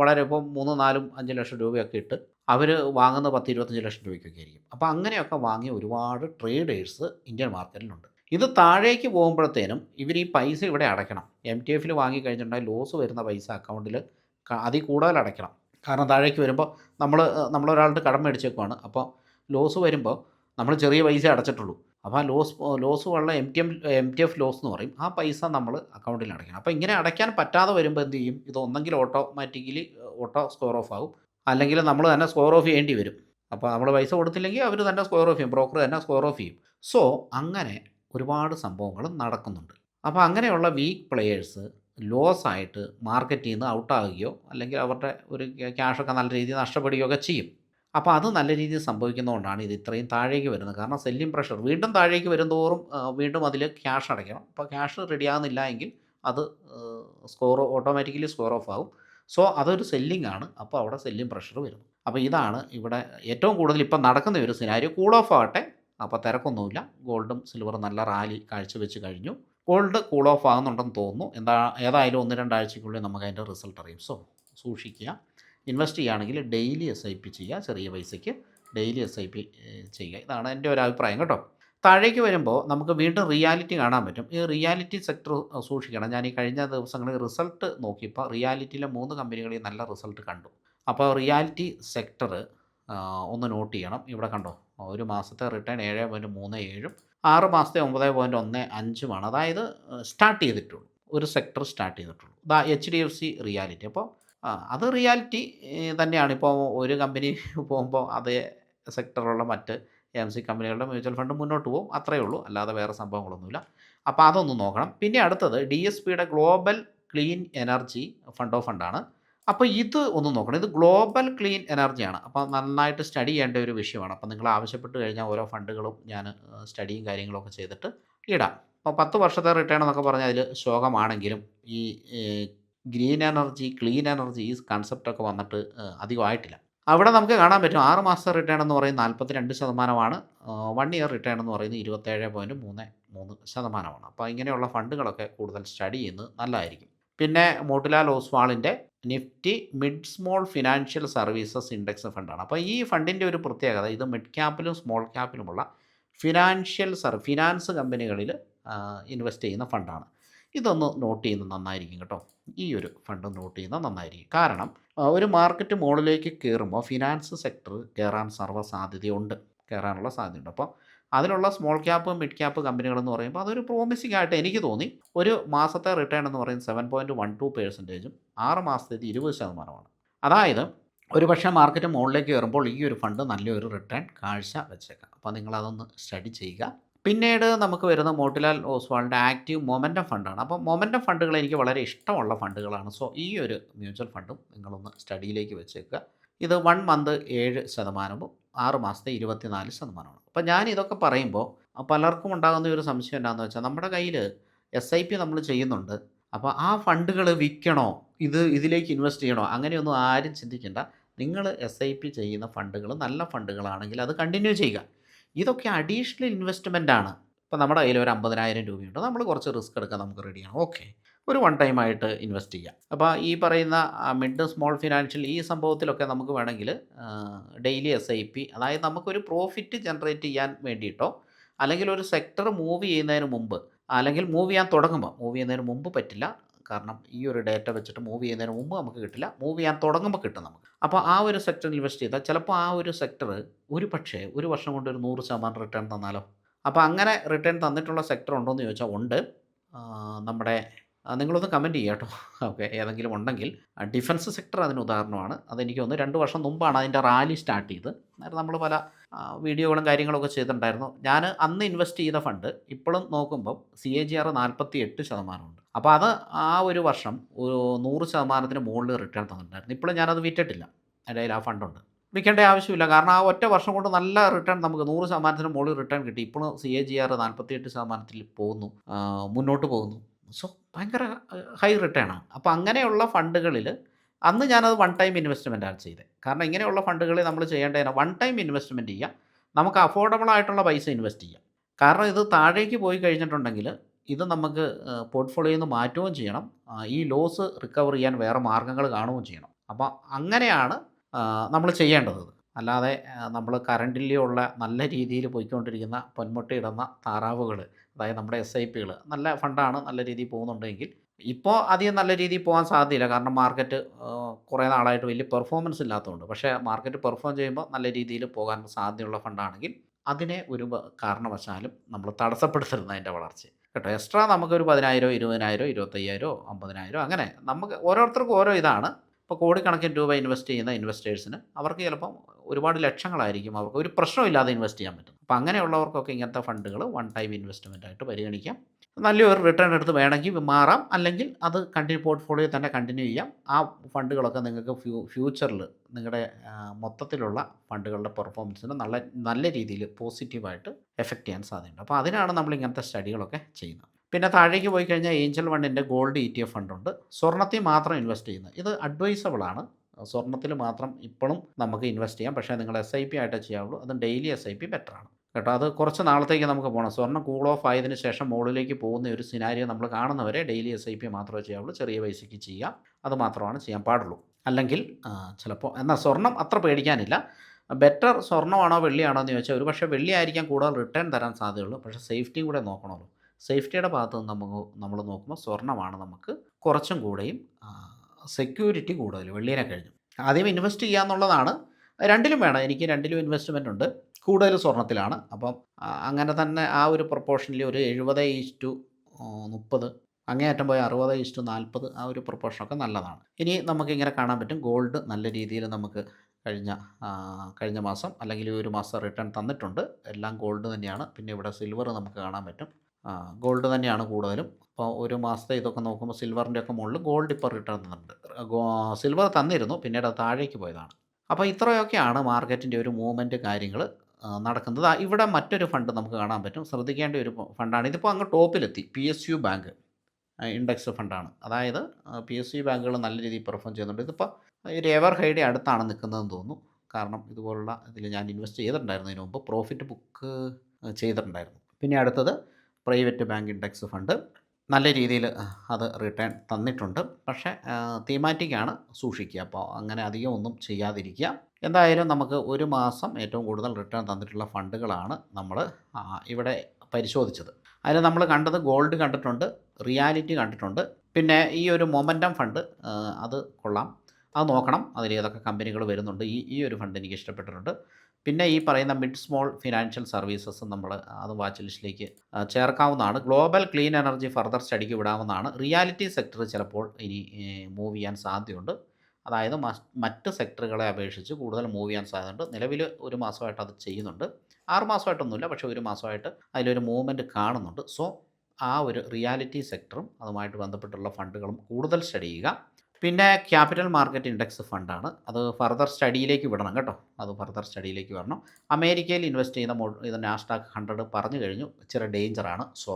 വളരെ ഇപ്പോൾ മൂന്ന് നാലും അഞ്ച് ലക്ഷം രൂപയൊക്കെ ഇട്ട് അവർ വാങ്ങുന്ന പത്ത് ഇരുപത്തഞ്ച് ലക്ഷം രൂപയ്ക്കൊക്കെ ആയിരിക്കും. അപ്പോൾ അങ്ങനെയൊക്കെ വാങ്ങിയ ഒരുപാട് ട്രേഡേഴ്സ് ഇന്ത്യൻ മാർക്കറ്റിലുണ്ട്. ഇത് താഴേക്ക് പോകുമ്പോഴത്തേനും ഇവർ ഈ പൈസ ഇവിടെ അടയ്ക്കണം. എം ടി എഫിൽ വാങ്ങിക്കഴിഞ്ഞിട്ടുണ്ടെങ്കിൽ ലോസ് വരുന്ന പൈസ അക്കൗണ്ടിൽ അതിൽ കൂടുതൽ അടയ്ക്കണം. കാരണം താഴേക്ക് വരുമ്പോൾ നമ്മൾ നമ്മളൊരാളുടെ കടം മേടിച്ചേക്കുവാണ്. അപ്പോൾ ലോസ് വരുമ്പോൾ നമ്മൾ ചെറിയ പൈസ അടച്ചിട്ടുള്ളൂ. അപ്പോൾ ആ ലോസ് ലോസ് ഉള്ള M T M M T F loss എന്ന് പറയും. ആ പൈസ നമ്മൾ അക്കൗണ്ടിൽ അടയ്ക്കണം. അപ്പോൾ ഇങ്ങനെ അടയ്ക്കാൻ പറ്റാതെ വരുമ്പോൾ എന്ത് ചെയ്യും? ഇത് ഒന്നെങ്കിൽ ഓട്ടോമാറ്റിക്കലി ഓട്ടോ സ്കോർ ഓഫ് ആകും അല്ലെങ്കിൽ നമ്മൾ തന്നെ സ്കോർ ഓഫ് ചെയ്യേണ്ടി വരും. അപ്പോൾ നമ്മൾ പൈസ കൊടുത്തില്ലെങ്കിൽ അവർ തന്നെ സ്കോർ ഓഫ് ചെയ്യും. ബ്രോക്കർ തന്നെ സ്കോർ ഓഫ് ചെയ്യും. സോ അങ്ങനെ ഒരുപാട് സംഭവങ്ങൾ നടക്കുന്നുണ്ട്. അപ്പോൾ അങ്ങനെയുള്ള വീക്ക് പ്ലെയേഴ്സ് ലോസ് ആയിട്ട് മാർക്കറ്റിൽ നിന്ന് ഔട്ടാകുകയോ അല്ലെങ്കിൽ അവരുടെ ഒരു ക്യാഷൊക്കെ നല്ല രീതിയിൽ നഷ്ടപ്പെടുകയോ ഒക്കെ ചെയ്യും. അപ്പോൾ അത് നല്ല രീതിയിൽ സംഭവിക്കുന്നതുകൊണ്ടാണ് ഇത് ഇത്രയും താഴേക്ക് വരുന്നത്. കാരണം സെല്ലിംഗ് പ്രഷർ വീണ്ടും താഴേക്ക് വരുന്തോറും വീണ്ടും അതിൽ ക്യാഷ് അടയ്ക്കണം. അപ്പോൾ ക്യാഷ് റെഡി ആകുന്നില്ല എങ്കിൽ അത് സ്കോർ ഓട്ടോമാറ്റിക്കലി സ്കോർ ഓഫ് ആകും സോ അതൊരു സെല്ലിംഗ് ആണ്. അപ്പോൾ അവിടെ സെല്ലിംഗ് പ്രഷർ വരുന്നു. അപ്പോൾ ഇതാണ് ഇവിടെ ഏറ്റവും കൂടുതൽ ഇപ്പം നടക്കുന്ന ഒരു സിനാരിയോ കൂൾ ഓഫ് ആവട്ടെ. അപ്പോൾ തിരക്കൊന്നുമില്ല. ഗോൾഡും സിൽവറും നല്ല റാലി കാഴ്ചവെച്ച് കഴിഞ്ഞു. ഗോൾഡ് കൂൾ ഓഫ് ആകുന്നുണ്ടെന്ന് തോന്നുന്നു. എന്താ ഏതായാലും ഒന്ന് രണ്ടാഴ്ചയ്ക്കുള്ളിൽ നമുക്ക് അതിന്റെ റിസൾട്ട് അറിയും. സോ സൂക്ഷിക്കുക. ഇൻവെസ്റ്റ് ചെയ്യുകയാണെങ്കിൽ ഡെയിലി എസ് ഐ പി ചെയ്യുക ചെറിയ പൈസയ്ക്ക് ഡെയിലി എസ് ഐ പി ചെയ്യുക. ഇതാണ് എന്റെ ഒരു അഭിപ്രായം കേട്ടോ. താഴേക്ക് വരുമ്പോൾ നമുക്ക് വീണ്ടും റിയാലിറ്റി കാണാൻ പറ്റും. ഈ റിയാലിറ്റി സെക്ടർ സൂക്ഷിക്കണം. ഞാൻ ഈ കഴിഞ്ഞ ദിവസങ്ങളിൽ റിസൾട്ട് നോക്കിയപ്പോൾ റിയാലിറ്റിയിലെ മൂന്ന് കമ്പനികളിൽ നല്ല റിസൾട്ട് കണ്ടു. അപ്പോൾ റിയാലിറ്റി സെക്ടർ ഒന്ന് നോട്ട് ചെയ്യണം. ഇവിടെ കണ്ടോ? ഒരു മാസത്തെ റിട്ടേൺ ഏഴ് പോയിന്റ് മൂന്ന് ഏഴും ആറ് മാസത്തെ ഒമ്പത് പോയിന്റ് ഒന്ന് അഞ്ചുമാണ്. അതായത് സ്റ്റാർട്ട് ചെയ്തിട്ടുള്ളൂ. ഒരു സെക്ടർ സ്റ്റാർട്ട് ചെയ്തിട്ടുള്ളൂ. ദാ H D F C reality. അപ്പോൾ ആ, അത് റിയാലിറ്റി തന്നെയാണ്. ഇപ്പോൾ ഒരു കമ്പനി പോകുമ്പോൾ അതേ സെക്ടറുള്ള മറ്റ് എം സി കമ്പനികളുടെ മ്യൂച്വൽ ഫണ്ട് മുന്നോട്ട് പോകും. അത്രയേ ഉള്ളൂ. അല്ലാതെ വേറെ സംഭവങ്ങളൊന്നുമില്ല. അപ്പോൾ അതൊന്ന് നോക്കണം. പിന്നെ അടുത്തത് ഡി എസ് പിയുടെ global clean energy fund of ഫണ്ടാണ്. അപ്പോൾ ഇത് ഒന്ന് നോക്കണം. ഇത് ഗ്ലോബൽ ക്ലീൻ എനർജിയാണ്. അപ്പോൾ നന്നായിട്ട് സ്റ്റഡി ചെയ്യേണ്ട ഒരു വിഷയമാണ്. അപ്പോൾ നിങ്ങൾ ആവശ്യപ്പെട്ട് കഴിഞ്ഞാൽ ഓരോ ഫണ്ടുകളും ഞാൻ സ്റ്റഡിയും കാര്യങ്ങളൊക്കെ ചെയ്തിട്ട് ഇടാം. അപ്പോൾ പത്ത് വർഷത്തെ റിട്ടേൺ എന്നൊക്കെ പറഞ്ഞാൽ അതിൽ ശോകമാണെങ്കിലും ഈ ഗ്രീൻ എനർജി ക്ലീൻ എനർജി ഈ കൺസെപ്റ്റൊക്കെ വന്നിട്ട് അധികമായിട്ടില്ല. അവിടെ നമുക്ക് കാണാൻ പറ്റും ആറ് മാസത്തെ റിട്ടേൺ എന്ന് പറയുന്നത് നാൽപ്പത്തി രണ്ട് ശതമാനമാണ് വൺ ഇയർ റിട്ടേൺ എന്ന് പറയുന്നത് ഇരുപത്തേഴ് പോയിന്റ് മൂന്ന് മൂന്ന് ശതമാനമാണ്. അപ്പോൾ ഇങ്ങനെയുള്ള ഫണ്ടുകളൊക്കെ കൂടുതൽ സ്റ്റഡി ചെയ്യുന്നത് നല്ലതായിരിക്കും. പിന്നെ Motilal ഓസ്വാളിന്റെ Nifty mid small financial services index ഫണ്ടാണ് അപ്പോൾ ഈ ഫണ്ടിന്റെ ഒരു പ്രത്യേകത ഇത് മിഡ് ക്യാപ്പിലും സ്മോൾ ക്യാപ്പിലുമുള്ള ഫിനാൻഷ്യൽ സർ ഫിനാൻസ് കമ്പനികളിൽ ഇൻവെസ്റ്റ് ചെയ്യുന്ന ഫണ്ടാണ് ഇതൊന്ന് നോട്ട് ചെയ്യുന്നത് നന്നായിരിക്കും കേട്ടോ. ഈ ഒരു ഫണ്ട് നോട്ട് ചെയ്യുന്നത് നന്നായിരിക്കും. കാരണം ഒരു മാർക്കറ്റ് മുകളിലേക്ക് കയറുമ്പോൾ ഫിനാൻസ് സെക്ടർ കയറാൻ സർവ സാധ്യതയുണ്ട് കയറാനുള്ള സാധ്യതയുണ്ട്. അപ്പോൾ അതിലുള്ള സ്മോൾ ക്യാപ്പ് മിഡ് ക്യാപ്പ് കമ്പനികളെന്ന് പറയുമ്പോൾ അതൊരു പ്രോമിസിംഗ് ആയിട്ട് എനിക്ക് തോന്നി. ഒരു മാസത്തെ റിട്ടേൺ എന്ന് പറയുന്നത് സെവൻ പോയിന്റ് വൺ ടു പേഴ്സന്റേജും ആറ് മാസത്തേക്ക് ഇരുപത് ശതമാനമാണ്. അതായത് ഒരു പക്ഷേ മാർക്കറ്റ് മുകളിലേക്ക് കയറുമ്പോൾ ഈ ഒരു ഫണ്ട് നല്ലൊരു റിട്ടേൺ കാഴ്ച വെച്ചേക്കാം. അപ്പോൾ നിങ്ങളതൊന്ന് സ്റ്റഡി ചെയ്യുക. പിന്നീട് നമുക്ക് വരുന്ന മോട്ടിലാൽ ഓസ്വാളിന്റെ ആക്റ്റീവ് മൊമെന്റം ഫണ്ടാണ്. അപ്പോൾ മൊമെന്റം ഫണ്ടുകൾ എനിക്ക് വളരെ ഇഷ്ടമുള്ള ഫണ്ടുകളാണ്. സോ ഈ ഒരു മ്യൂച്വൽ ഫണ്ടും നിങ്ങളൊന്ന് സ്റ്റഡിയിലേക്ക് വെച്ചേക്കുക. ഇത് വൺ മന്ത് ഏഴ് ശതമാനവും ആറ് മാസത്തെ ഇരുപത്തിനാല് ശതമാനമാണ്. അപ്പോൾ ഞാൻ ഇതൊക്കെ പറയുമ്പോൾ പലർക്കും ഉണ്ടാകുന്ന ഒരു സംശയം എന്താണെന്ന് വെച്ചാൽ നമ്മുടെ കയ്യിൽ എസ് ഐ പി നമ്മൾ ചെയ്യുന്നുണ്ട്. അപ്പോൾ ആ ഫണ്ടുകൾ വിൽക്കണോ? ഇത് ഇതിലേക്ക് ഇൻവെസ്റ്റ് ചെയ്യണോ? അങ്ങനെയൊന്നും ആരും ചിന്തിക്കേണ്ട. നിങ്ങൾ എസ് ഐ പി ചെയ്യുന്ന ഫണ്ടുകൾ നല്ല ഫണ്ടുകളാണെങ്കിൽ അത് കണ്ടിന്യൂ ചെയ്യുക. ഇതൊക്കെ അഡീഷണൽ ഇൻവെസ്റ്റ്മെന്റ് ആണ്. ഇപ്പോൾ നമ്മുടെ കയ്യിൽ ഒരു അമ്പതിനായിരം രൂപയുണ്ട്. നമ്മൾ കുറച്ച് റിസ്ക് എടുക്കാൻ നമുക്ക് റെഡിയാണ് ഓക്കെ ഒരു വൺ ടൈം ആയിട്ട് ഇൻവെസ്റ്റ് ചെയ്യാം. അപ്പോൾ ഈ പറയുന്ന മിഡ് സ്മോൾ ഫിനാൻഷ്യൽ ഈ സംഭവത്തിലൊക്കെ നമുക്ക് വേണമെങ്കിൽ ഡെയിലി എസ് ഐ പി അതായത് നമുക്കൊരു പ്രോഫിറ്റ് ജനറേറ്റ് ചെയ്യാൻ വേണ്ടിയിട്ടോ അല്ലെങ്കിൽ ഒരു സെക്ടർ മൂവ് ചെയ്യുന്നതിന് മുമ്പ് അല്ലെങ്കിൽ മൂവ് ചെയ്യാൻ തുടങ്ങുമ്പോൾ മൂവ് ചെയ്യുന്നതിന് മുമ്പ് പറ്റില്ല. കാരണം ഈ ഒരു ഡേറ്റ വെച്ചിട്ട് മൂവ് ചെയ്യുന്നതിന് മുമ്പ് നമുക്ക് കിട്ടില്ല. മൂവ് ചെയ്യാൻ തുടങ്ങുമ്പോൾ കിട്ടും നമുക്ക്. അപ്പോൾ ആ ഒരു സെക്ടറിൽ ഇൻവെസ്റ്റ് ചെയ്താൽ ചിലപ്പോൾ ആ ഒരു സെക്ടർ ഒരു പക്ഷേ ഒരു വർഷം കൊണ്ട് ഒരു നൂറ് ശതമാനം റിട്ടേൺ തന്നാലോ? അപ്പോൾ അങ്ങനെ റിട്ടേൺ തന്നിട്ടുള്ള സെക്ടർ ഉണ്ടോ എന്ന് ചോദിച്ചാൽ ഉണ്ട് നമ്മുടെ നിങ്ങളൊന്ന് കമന്റ് ചെയ്യുക കേട്ടോ ഓക്കെ ഏതെങ്കിലും ഉണ്ടെങ്കിൽ. ഡിഫൻസ് സെക്ടർ അതിന് ഉദാഹരണമാണ്. അതെനിക്ക് തോന്നുന്നു രണ്ട് വർഷം മുമ്പാണ് അതിന്റെ റാലി സ്റ്റാർട്ട് ചെയ്ത്. അന്നേരം നമ്മൾ പല വീഡിയോകളും കാര്യങ്ങളൊക്കെ ചെയ്തിട്ടുണ്ടായിരുന്നു. ഞാൻ അന്ന് ഇൻവെസ്റ്റ് ചെയ്ത ഫണ്ട് ഇപ്പോഴും നോക്കുമ്പം സി എ ജി ആർ നാൽപ്പത്തി എട്ട് ശതമാനമുണ്ട്. അപ്പോൾ അത് ആ ഒരു വർഷം ഒരു നൂറ് ശതമാനത്തിന് മുകളിൽ റിട്ടേൺ തന്നിട്ടുണ്ടായിരുന്നു. ഇപ്പോഴും ഞാനത് വിറ്റിട്ടില്ല. എന്റെ കയ്യിൽ ആ ഫണ്ടുണ്ട് വിൽക്കേണ്ട ആവശ്യമില്ല. കാരണം ആ ഒറ്റ വർഷം കൊണ്ട് നല്ല റിട്ടേൺ നമുക്ക് നൂറ് ശതമാനത്തിന് മുകളിൽ റിട്ടേൺ കിട്ടി. ഇപ്പോഴും സി എ ജി ആർ നാൽപ്പത്തിയെട്ട് ശതമാനത്തിൽ പോകുന്നു മുന്നോട്ട് പോകുന്നു. സോ ഭയങ്കര ഹൈ റിട്ടേണാണ് അപ്പോൾ അങ്ങനെയുള്ള ഫണ്ടുകളിൽ അന്ന് ഞാനത് വൺ ടൈം ഇൻവെസ്റ്റ്മെന്റാണ് ചെയ്തത് കാരണം ഇങ്ങനെയുള്ള ഫണ്ടുകളിൽ നമ്മൾ ചെയ്യേണ്ടതിന് വൺ ടൈം ഇൻവെസ്റ്റ്മെന്റ് ചെയ്യുക നമുക്ക് അഫോർഡബിൾ ആയിട്ടുള്ള പൈസ ഇൻവെസ്റ്റ് ചെയ്യാം. കാരണം ഇത് താഴേക്ക് പോയി കഴിഞ്ഞിട്ടുണ്ടെങ്കിൽ ഇത് നമുക്ക് പോർട്ട്ഫോളിയോയിൽ നിന്ന് മാറ്റുകയും ചെയ്യണം. ഈ ലോസ് റിക്കവർ ചെയ്യാൻ വേറെ മാർഗങ്ങൾ കാണുകയും ചെയ്യണം. അപ്പോൾ അങ്ങനെയാണ് നമ്മൾ ചെയ്യേണ്ടത്. അല്ലാതെ നമ്മൾ കറണ്ടിലുള്ള നല്ല രീതിയിൽ പോയിക്കൊണ്ടിരിക്കുന്ന പൊന്മുട്ടയിടുന്ന താറാവുകൾ അതായത് നമ്മുടെ എസ് ഐ പികൾ നല്ല ഫണ്ടാണ് നല്ല രീതിയിൽ പോകുന്നുണ്ടെങ്കിൽ ഇപ്പോൾ അധികം നല്ല രീതിയിൽ പോകാൻ സാധ്യതയില്ല. കാരണം മാർക്കറ്റ് കുറേ നാളായിട്ട് വലിയ പെർഫോമൻസ് ഇല്ലാത്തതുകൊണ്ട്. പക്ഷേ മാർക്കറ്റ് പെർഫോം ചെയ്യുമ്പോൾ നല്ല രീതിയിൽ പോകാൻ സാധ്യതയുള്ള ഫണ്ടാണെങ്കിൽ അതിനെ ഒരു കാരണവശാലും നമ്മൾ തടസ്സപ്പെടുത്തരുത് അതിന്റെ വളർച്ച കേട്ടോ. എക്സ്ട്രാ നമുക്കൊരു പതിനായിരം ഇരുപതിനായിരം ഇരുപത്തയ്യായിരോ അമ്പതിനായിരോ അങ്ങനെ നമുക്ക് ഓരോരുത്തർക്കും ഓരോ ഇതാണ്. ഇപ്പോൾ കോടിക്കണക്കിന് രൂപ ഇൻവെസ്റ്റ് ചെയ്യുന്ന ഇൻവെസ്റ്റേഴ്സിന് അവർക്ക് ചിലപ്പം ഒരുപാട് ലക്ഷങ്ങളായിരിക്കും അവർക്ക്. ഒരു പ്രശ്നമില്ലാതെ ഇൻവെസ്റ്റ് ചെയ്യാൻ പറ്റും. അപ്പോൾ അങ്ങനെയുള്ളവർക്കൊക്കെ ഇങ്ങനത്തെ ഫണ്ടുകൾ വൺ ടൈം ഇൻവെസ്റ്റ്മെന്റ് ആയിട്ട് പരിഗണിക്കാം. നല്ലൊരു റിട്ടേൺ എടുത്ത് വേണമെങ്കിൽ മാറാം. അല്ലെങ്കിൽ അത് കണ്ടിന്യൂ പോർട്ട്ഫോളിയോ തന്നെ കണ്ടിന്യൂ ചെയ്യാം. ആ ഫണ്ടുകളൊക്കെ നിങ്ങൾക്ക് ഫ്യൂ ഫ്യൂച്ചറിൽ നിങ്ങളുടെ മൊത്തത്തിലുള്ള ഫണ്ടുകളുടെ പെർഫോമൻസിന് നല്ല നല്ല രീതിയിൽ പോസിറ്റീവായിട്ട് എഫക്റ്റ് ചെയ്യാൻ സാധ്യതയുണ്ട്. അപ്പോൾ അതിനാണ് നമ്മൾ ഇങ്ങനത്തെ സ്റ്റഡികളൊക്കെ ചെയ്യുന്നത്. പിന്നെ താഴേക്ക് പോയി കഴിഞ്ഞാൽ ഏഞ്ചൽ വണ്ണിന്റെ ഗോൾഡ് ഇ ടി എഫ് ഫണ്ടുണ്ട് സ്വർണത്തിൽ മാത്രം ഇൻവെസ്റ്റ് ചെയ്യുന്നത്. ഇത് അഡ്വൈസബിൾ ആണ്. സ്വർണത്തിൽ മാത്രം ഇപ്പോഴും നമുക്ക് ഇൻവെസ്റ്റ് ചെയ്യാം. പക്ഷേ നിങ്ങൾ എസ് ഐ പി ആയിട്ടേ ചെയ്യാവുള്ളൂ. അതും ഡെയിലി എസ് ഐ പി ബെറ്ററാണ് കേട്ടോ? അത് കുറച്ച് നാളത്തേക്ക് നമുക്ക് പോകണം സ്വർണം കൂൾ ഓഫ് ആയതിനു ശേഷം മുകളിലേക്ക് പോകുന്ന ഒരു സിനാരിയോ നമ്മൾ കാണുന്നവരെ ഡെയിലി എസ് ഐ പി മാത്രമേ ചെയ്യാവുള്ളൂ. ചെറിയ പൈസയ്ക്ക് ചെയ്യാം. അത് മാത്രമാണ് ചെയ്യാൻ പാടുള്ളൂ. അല്ലെങ്കിൽ ചിലപ്പോൾ എന്നാൽ സ്വർണം അത്ര പേടിക്കാനില്ല. ബെറ്റർ സ്വർണമാണോ വെള്ളിയാണോ എന്ന് ചോദിച്ചാൽ ഒരു പക്ഷേ വെള്ളി ആയിരിക്കാം കൂടുതൽ റിട്ടേൺ തരാൻ സാധ്യതയുള്ളൂ. പക്ഷേ സേഫ്റ്റിയും കൂടെ നോക്കണമല്ലോ. സേഫ്റ്റിയുടെ ഭാഗത്ത് നിന്ന് നമുക്ക് നമ്മൾ നോക്കുമ്പോൾ സ്വർണമാണ് നമുക്ക് കുറച്ചും കൂടെയും സെക്യൂരിറ്റി കൂടുതൽ വെള്ളിയിനെ കഴിഞ്ഞു. ആദ്യം ഇൻവെസ്റ്റ് ചെയ്യുക എന്നുള്ളതാണ് രണ്ടിലും വേണം. എനിക്ക് രണ്ടിലും ഇൻവെസ്റ്റ്മെന്റ് ഉണ്ട്. കൂടുതൽ സ്വർണത്തിലാണ്. അപ്പം അങ്ങനെ തന്നെ ആ ഒരു പ്രൊപ്പോർഷനിൽ ഒരു എഴുപത് ഈസ്റ്റു മുപ്പത് അങ്ങേയറ്റം പോയ അറുപത് ഈസ്റ്റു നാൽപ്പത് ആ ഒരു പ്രൊപ്പോർഷനൊക്കെ നല്ലതാണ്. ഇനി നമുക്കിങ്ങനെ കാണാൻ പറ്റും. ഗോൾഡ് നല്ല രീതിയിൽ നമുക്ക് കഴിഞ്ഞ കഴിഞ്ഞ മാസം അല്ലെങ്കിൽ ഒരു മാസം റിട്ടേൺ തന്നിട്ടുണ്ട്. എല്ലാം ഗോൾഡ് തന്നെയാണ്. പിന്നെ ഇവിടെ സിൽവർ നമുക്ക് കാണാൻ പറ്റും. ഗോൾഡ് തന്നെയാണ് കൂടുതലും. അപ്പോൾ ഒരു മാസത്തെ ഇതൊക്കെ നോക്കുമ്പോൾ സിൽവറിന്റെ ഒക്കെ മുകളിൽ ഗോൾഡ് ഇപ്പോൾ റിട്ടേൺ തന്നിട്ടുണ്ട്. സിൽവർ തന്നിരുന്നു. പിന്നീട് അത് താഴേക്ക് പോയതാണ്. അപ്പോൾ ഇത്രയൊക്കെയാണ് മാർക്കറ്റിന്റെ ഒരു മൂവ്മെന്റ് കാര്യങ്ങൾ. നടക്കുന്നത്. ഇവിടെ മറ്റൊരു ഫണ്ട് നമുക്ക് കാണാൻ പറ്റും. ശ്രദ്ധിക്കേണ്ട ഒരു ഫണ്ടാണ് ഇതിപ്പോൾ അങ്ങ് ടോപ്പിലെത്തി. P S U bank index ഫണ്ടാണ് അതായത് പി എസ് യു ബാങ്കുകൾ നല്ല രീതിയിൽ പെർഫോം ചെയ്യുന്നുണ്ട്. ഇതിപ്പോൾ ഒരു എവർ ഹൈഡി അടുത്താണ് നിൽക്കുന്നതെന്ന് തോന്നുന്നു. കാരണം ഇതുപോലുള്ള ഇതിൽ ഞാൻ ഇൻവെസ്റ്റ് ചെയ്തിട്ടുണ്ടായിരുന്നു ഇതിനു മുമ്പ്. പ്രോഫിറ്റ് ബുക്ക് ചെയ്തിട്ടുണ്ടായിരുന്നു. പിന്നെ അടുത്തത് പ്രൈവറ്റ് ബാങ്ക് ഇൻഡെക്സ് ഫണ്ട് നല്ല രീതിയിൽ അത് റിട്ടേൺ തന്നിട്ടുണ്ട്. പക്ഷേ തീമാറ്റിക്കാണ് സൂക്ഷിക്കുക. അപ്പോൾ അങ്ങനെ അധികം ഒന്നും ചെയ്യാതിരിക്കുക. എന്തായാലും നമുക്ക് ഒരു മാസം ഏറ്റവും കൂടുതൽ റിട്ടേൺ തന്നിട്ടുള്ള ഫണ്ടുകളാണ് നമ്മൾ ഇവിടെ പരിശോധിച്ചത്. അതിൽ നമ്മൾ കണ്ടത് ഗോൾഡ് കണ്ടിട്ടുണ്ട് റിയാലിറ്റി കണ്ടിട്ടുണ്ട്. പിന്നെ ഈ ഒരു മൊമെന്റം ഫണ്ട് അത് കൊള്ളാം. അത് നോക്കണം. അതിൽ ഏതൊക്കെ കമ്പനികൾ വരുന്നുണ്ട്. ഈ ഈ ഒരു ഫണ്ട് എനിക്ക് ഇഷ്ടപ്പെട്ടിട്ടുണ്ട്. പിന്നെ ഈ പറയുന്ന മിഡ് സ്മോൾ ഫിനാൻഷ്യൽ സർവീസസ് നമ്മൾ അത് വാച്ച് ലിസ്റ്റിലേക്ക് ചേർക്കാവുന്നതാണ്. ഗ്ലോബൽ ക്ലീൻ എനർജി ഫർദർ സ്റ്റഡിക്ക് വിടാവുന്നതാണ്. റിയാലിറ്റി സെക്ടർ ചിലപ്പോൾ ഇനി മൂവ് ചെയ്യാൻ സാധ്യതയുണ്ട്. അതായത് മറ്റ് സെക്ടറുകളെ അപേക്ഷിച്ച് കൂടുതൽ മൂവ് ചെയ്യാൻ സാധ്യതയുണ്ട്. നിലവിൽ ഒരു മാസമായിട്ട് അത് ചെയ്യുന്നുണ്ട്. ആറ് മാസമായിട്ടൊന്നുമില്ല പക്ഷേ ഒരു മാസമായിട്ട് അതിലൊരു മൂവ്മെന്റ് കാണുന്നുണ്ട്. സോ ആ ഒരു റിയാലിറ്റി സെക്ടറും അതുമായിട്ട് ബന്ധപ്പെട്ടുള്ള ഫണ്ടുകളും കൂടുതൽ സ്റ്റഡി ചെയ്യുക. പിന്നെ ക്യാപിറ്റൽ മാർക്കറ്റ് ഇൻഡെക്സ് ഫണ്ടാണ് അത് ഫർദർ സ്റ്റഡിയിലേക്ക് വിടണം കേട്ടോ. അത് ഫർദർ സ്റ്റഡിയിലേക്ക് വരണം. അമേരിക്കയിൽ ഇൻവെസ്റ്റ് ചെയ്യുന്ന മോ ഇത് നാഷ്ടാക്ക് ഹൺഡ്രഡ് പറഞ്ഞു കഴിഞ്ഞു. ഇച്ചിരി ഡേഞ്ചറാണ് സോ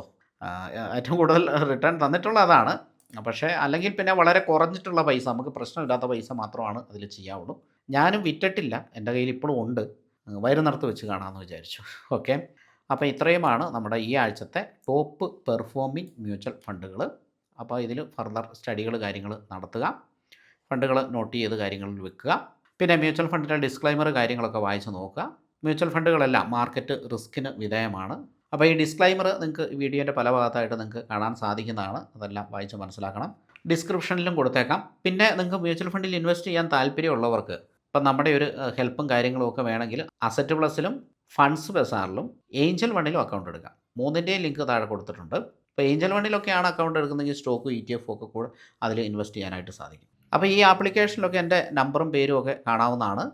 ഏറ്റവും കൂടുതൽ റിട്ടേൺ തന്നിട്ടുള്ള അതാണ് പക്ഷേ അല്ലെങ്കിൽ പിന്നെ വളരെ കുറഞ്ഞിട്ടുള്ള പൈസ നമുക്ക് പ്രശ്നമില്ലാത്ത പൈസ മാത്രമാണ് അതിൽ ചെയ്യാവുള്ളൂ. ഞാനും വിറ്റിട്ടില്ല. എന്റെ കയ്യിൽ ഇപ്പോഴും ഉണ്ട്. വരുന്നിടത്ത് വെച്ച് കാണാമെന്ന് വിചാരിച്ചു. ഓക്കെ? അപ്പോൾ ഇത്രയുമാണ് നമ്മുടെ ഈ ആഴ്ചത്തെ ടോപ്പ് പെർഫോമിംഗ് മ്യൂച്വൽ ഫണ്ടുകൾ. അപ്പോൾ ഇതിൽ ഫർദർ സ്റ്റഡികൾ കാര്യങ്ങൾ നടത്തുക. ഫണ്ടുകൾ നോട്ട് ചെയ്ത് കാര്യങ്ങളിൽ വെക്കുക. പിന്നെ മ്യൂച്വൽ ഫണ്ടിന്റെ ഡിസ്ക്ലൈമർ കാര്യങ്ങളൊക്കെ വായിച്ച് നോക്കുക. മ്യൂച്വൽ ഫണ്ടുകളെല്ലാം മാർക്കറ്റ് റിസ്കിന് വിധേയമാണ്. അപ്പോൾ ഈ ഡിസ്ക്ലൈമർ നിങ്ങൾക്ക് വീഡിയോന്റെ പല ഭാഗത്തായിട്ട് നിങ്ങൾക്ക് കാണാൻ സാധിക്കുന്നതാണ്. അതെല്ലാം വായിച്ച് മനസ്സിലാക്കണം. ഡിസ്ക്രിപ്ഷനിലും കൊടുത്തേക്കാം. പിന്നെ നിങ്ങൾക്ക് മ്യൂച്വൽ ഫണ്ടിൽ ഇൻവെസ്റ്റ് ചെയ്യാൻ താല്പര്യമുള്ളവർക്ക് ഇപ്പം നമ്മുടെ ഒരു ഹെൽപ്പും കാര്യങ്ങളും ഒക്കെ വേണമെങ്കിൽ അസറ്റ് പ്ലസിലും ഫണ്ട്സ് ബസാറിലും ഏഞ്ചൽ വണ്ണിലും അക്കൗണ്ട് എടുക്കാം. മൂന്നിന്റെയും ലിങ്ക് താഴെ കൊടുത്തിട്ടുണ്ട്. ഇപ്പോൾ ഏഞ്ചൽ വണ്ണിലൊക്കെയാണ് അക്കൗണ്ട് എടുക്കുന്നതെങ്കിൽ സ്റ്റോക്കും ഇ ടി എഫ് ഒക്കെ കൂടെ അതിൽ ഇൻവെസ്റ്റ് ചെയ്യാനായിട്ട് സാധിക്കും. അപ്പോൾ ഈ ആപ്ലിക്കേഷനിലൊക്കെ എന്റെ നമ്പറും പേരും ഒക്കെ കാണാവുന്നതാണ്.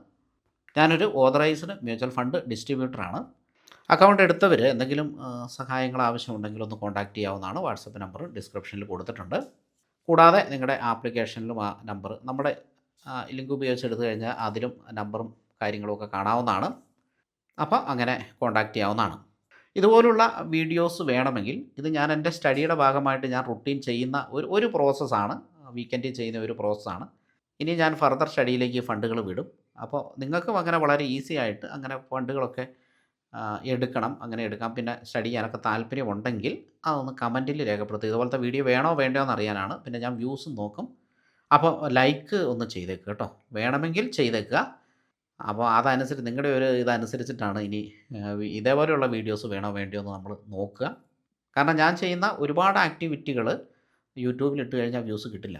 ഞാനൊരു ഓതറൈസ്ഡ് മ്യൂച്വൽ ഫണ്ട് ഡിസ്ട്രിബ്യൂട്ടറാണ് അക്കൗണ്ട് എടുത്തവർ എന്തെങ്കിലും സഹായങ്ങൾ ആവശ്യമുണ്ടെങ്കിൽ ഒന്ന് കോൺടാക്റ്റ് ചെയ്യാവുന്നതാണ്. വാട്സപ്പ് നമ്പർ ഡിസ്ക്രിപ്ഷനിൽ കൊടുത്തിട്ടുണ്ട്. കൂടാതെ നിങ്ങളുടെ ആപ്ലിക്കേഷനിലും ആ നമ്പർ നമ്മുടെ ലിങ്ക് ഉപയോഗിച്ച് എടുത്തു കഴിഞ്ഞാൽ അതിലും നമ്പറും കാര്യങ്ങളൊക്കെ കാണാവുന്നതാണ്. അപ്പോൾ അങ്ങനെ കോൺടാക്റ്റ് ചെയ്യാവുന്നതാണ്. ഇതുപോലുള്ള വീഡിയോസ് വേണമെങ്കിൽ ഇത് ഞാൻ എന്റെ സ്റ്റഡിയുടെ ഭാഗമായിട്ട് ഞാൻ റുട്ടീൻ ചെയ്യുന്ന ഒരു ഒരു പ്രോസസ്സാണ് വീക്കെൻഡിൽ ചെയ്യുന്ന ഒരു പ്രോസസ്സാണ് ഇനി ഞാൻ ഫർദർ സ്റ്റഡിയിലേക്ക് ഫണ്ടുകൾ വിടും. അപ്പോൾ നിങ്ങൾക്കും അങ്ങനെ വളരെ ഈസി ആയിട്ട് അങ്ങനെ ഫണ്ടുകളൊക്കെ എടുക്കണം അങ്ങനെ എടുക്കാം. പിന്നെ സ്റ്റഡി ചെയ്യാനൊക്കെ താല്പര്യമുണ്ടെങ്കിൽ അതൊന്ന് കമന്റിൽ രേഖപ്പെടുത്തുക. ഇതുപോലത്തെ വീഡിയോ വേണോ വേണ്ടോ എന്ന് അറിയാനാണ്. പിന്നെ ഞാൻ വ്യൂസും നോക്കും. അപ്പോൾ ലൈക്ക് ഒന്ന് ചെയ്തേക്കുക കേട്ടോ. വേണമെങ്കിൽ ചെയ്തേക്കുക. അപ്പോൾ അതനുസരിച്ച് നിങ്ങളുടെ ഒരു ഇതനുസരിച്ചിട്ടാണ് ഇനി ഇതേപോലെയുള്ള വീഡിയോസ് വേണോ വേണ്ടയോ എന്ന് നമ്മൾ നോക്കുക. കാരണം ഞാൻ ചെയ്യുന്ന ഒരുപാട് ആക്ടിവിറ്റികൾ യൂട്യൂബിൽ ഇട്ട് കഴിഞ്ഞാൽ വ്യൂസ് കിട്ടില്ല.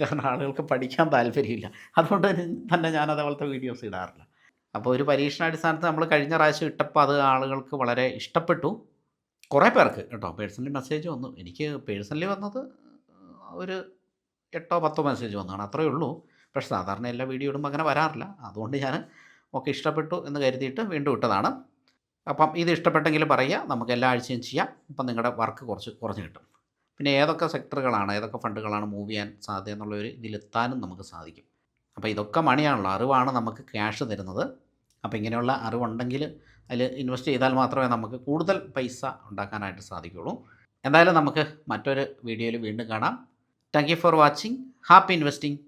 കാരണം ആളുകൾക്ക് പഠിക്കാൻ താല്പര്യമില്ല. അതുകൊണ്ട് തന്നെ ഞാൻ അതേപോലത്തെ വീഡിയോസ് ഇടാറില്ല. അപ്പോൾ ഒരു പരീക്ഷണാടിസ്ഥാനത്ത് നമ്മൾ കഴിഞ്ഞ പ്രാവശ്യം ഇട്ടപ്പോൾ അത് ആളുകൾക്ക് വളരെ ഇഷ്ടപ്പെട്ടു. കുറേ പേർക്ക് കേട്ടോ പേഴ്സണലി മെസ്സേജ് വന്നു. എനിക്ക് പേഴ്സണലി വന്നത് ഒരു എട്ടോ പത്തോ മെസ്സേജ് വന്നതാണ് അത്രയേ ഉള്ളൂ. പക്ഷേ സാധാരണ എല്ലാ വീഡിയോ ഇടുമ്പോൾ അങ്ങനെ വരാറില്ല. അതുകൊണ്ട് ഞാൻ ഒക്കെ ഇഷ്ടപ്പെട്ടു എന്ന് കരുതിയിട്ട് വീണ്ടും ഇട്ടതാണ്. അപ്പം ഇത് ഇഷ്ടപ്പെട്ടെങ്കിൽ പറയുക നമുക്ക് എല്ലാ ആഴ്ചയും ചെയ്യാം. അപ്പം നിങ്ങളുടെ വർക്ക് കുറച്ച് കുറഞ്ഞ് കിട്ടും. പിന്നെ ഏതൊക്കെ സെക്ടറുകളാണ് ഏതൊക്കെ ഫണ്ടുകളാണ് മൂവ് ചെയ്യാൻ സാധ്യത എന്നുള്ള ഒരു ഇതിലെത്താനും നമുക്ക് സാധിക്കും. അപ്പോൾ ഇതൊക്കെ മണിയാണല്ലോ. അറിവാണ് നമുക്ക് ക്യാഷ് തരുന്നത്. അപ്പോൾ ഇങ്ങനെയുള്ള അറിവുണ്ടെങ്കിൽ അതിൽ ഇൻവെസ്റ്റ് ചെയ്താൽ മാത്രമേ നമുക്ക് കൂടുതൽ പൈസ ഉണ്ടാക്കാനായിട്ട് സാധിക്കുകയുള്ളൂ. എന്തായാലും നമുക്ക് മറ്റൊരു വീഡിയോയിൽ വീണ്ടും കാണാം. Thank you for watching happy investing